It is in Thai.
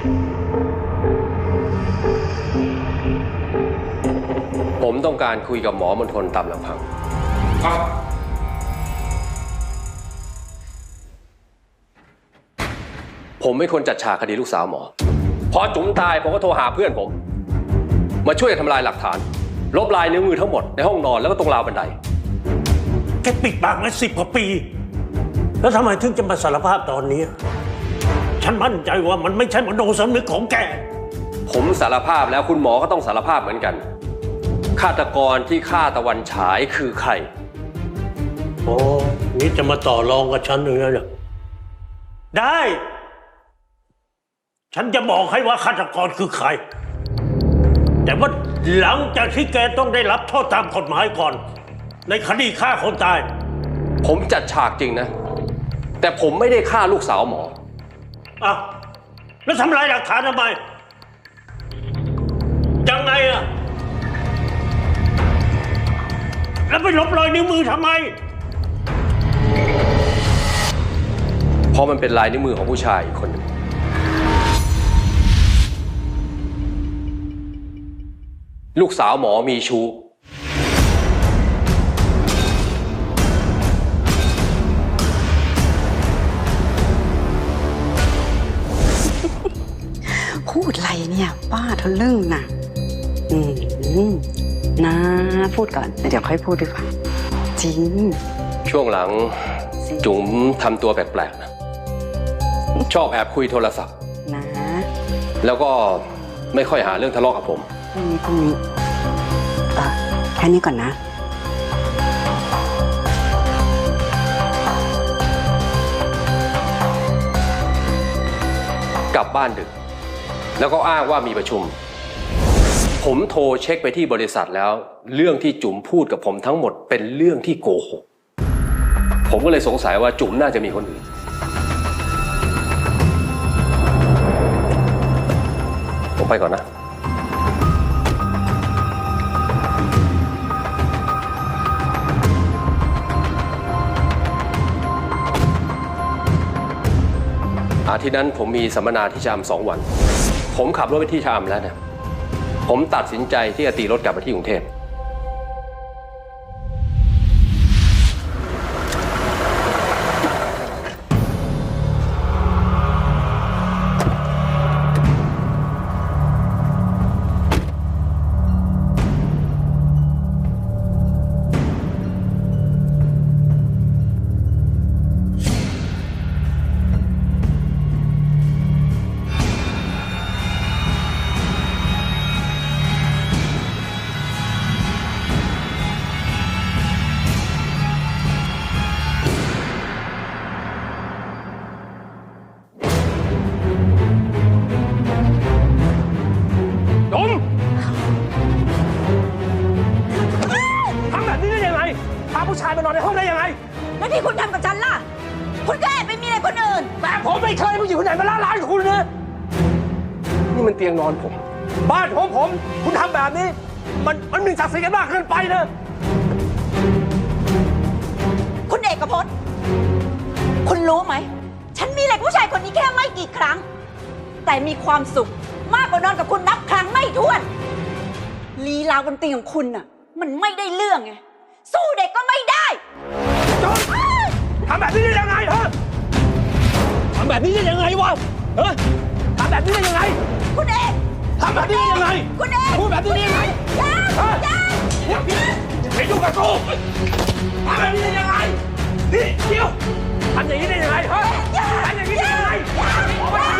ผมต้องการคุยกับหมอมณฑลตามลำพังผมไม่คนจัดฉากคดีลูกสาวหมอ พอจุ๋มตายผมก็โทรหาเพื่อนผม มาช่วยทำลายหลักฐาน ลบลายนิ้วมือทั้งหมดในห้องนอนแล้วก็ตรงราวบันได แกปิดปากมาสิบกว่าปี แล้วทำไมถึงจะมาสารภาพตอนนี้ ฉันมั่นใจว่ามันไม่ใช่มโนสำนึกของแก ผมสารภาพแล้วคุณหมอก็ต้องสารภาพเหมือนกัน ฆาตกรที่ฆ่าตะวันฉายคือใคร โอ้นี่จะมาต่อรองกับฉันอย่างนั้นเหรอได้ ฉันจะบอกให้ว่าฆาตกรคือใคร แต่ว่าหลังจากที่แกต้องได้รับโทษตามกฎหมายก่อน ในคดีฆ่าคนตาย ผมจัดฉากจริงนะ แต่ผมไม่ได้ฆ่าลูกสาวหมอ อะแล้วทำลายหลักฐานทำไม ยังไงอะ แล้วไปลบรอยนิ้วมือทำไม เพราะมันเป็นลายนิ้วมือของผู้ชายอีกคนหนึ่งลูกสาวหมอมีชู้ อะไรเนี่ยป้าทะลึ่งนะอืมนะพูดก่อนเดี๋ยวค่อยพูดดีกว่าจริง ช่วงหลังจุ๋มทำตัวแปลกๆนะ ชอบแอบคุยโทรศัพท์ นะแล้วก็ไม่ค่อยหาเรื่องทะเลาะกับผม พรุ่งนี้พรุ่งนี้เออแค่นี้ก่อนนะ กลับบ้านดึก แล้วก็อ้างว่ามีประชุม ผมโทรเช็คไปที่บริษัทแล้ว เรื่องที่จุ๋มพูดกับผมทั้งหมดเป็นเรื่องที่โกหก ผมก็เลยสงสัยว่าจุ๋มน่าจะมีคนอื่น ผมไปก่อนนะอาทิตย์นั้นผมมีสัมมนาที่ชามสองวัน ผมขับรถไปที่ชามแล้วเนี่ยผมตัดสินใจที่จะตีรถกลับไปที่กรุงเทพ อนในห้องได้ยังไง แล้วที่คุณทำกับฉันล่ะ คุณก็แอบไปมีอะไรคนอื่น แต่ผมไม่เคยผู้หญิงคนไหนมาล่าร้านคุณนะ นี่มันเตียงนอนผม บ้านของผม คุณทำแบบนี้ มันมันหมีศักดิ์ศรีกันมากเกินไปนะ คุณเอกพจน์คุณรู้ไหม ฉันมีอะไรผู้ชายคนนี้แค่ไม่กี่ครั้ง แต่มีความสุขมากกว่านอนกับคุณนับครั้งไม่ถ้วน ลีลาบนเตียงของคุณน่ะ มันไม่ได้เรื่องไง สู้เด็กก็ไม่ได้จอมทำแบบนี้ได้ยังไงฮะทำแบบนี้ได้ยังไงวะเฮ้ยทำแบบนี้ได้ยังไง คุณเอกทำแบบนี้ได้ยังไง คุณเอกพูดแบบนี้ได้ยังไงอย่าฮะอย่าอย่าพี่อย่ายุ่งกับกูทำแบบนี้ได้ยังไง นี่เดี๋ยวทำอย่างนี้ได้ยังไงฮะอย่าทำอย่างนี้ได้ยังไงบอกว่าทำอย่างนี้ได้ยังไง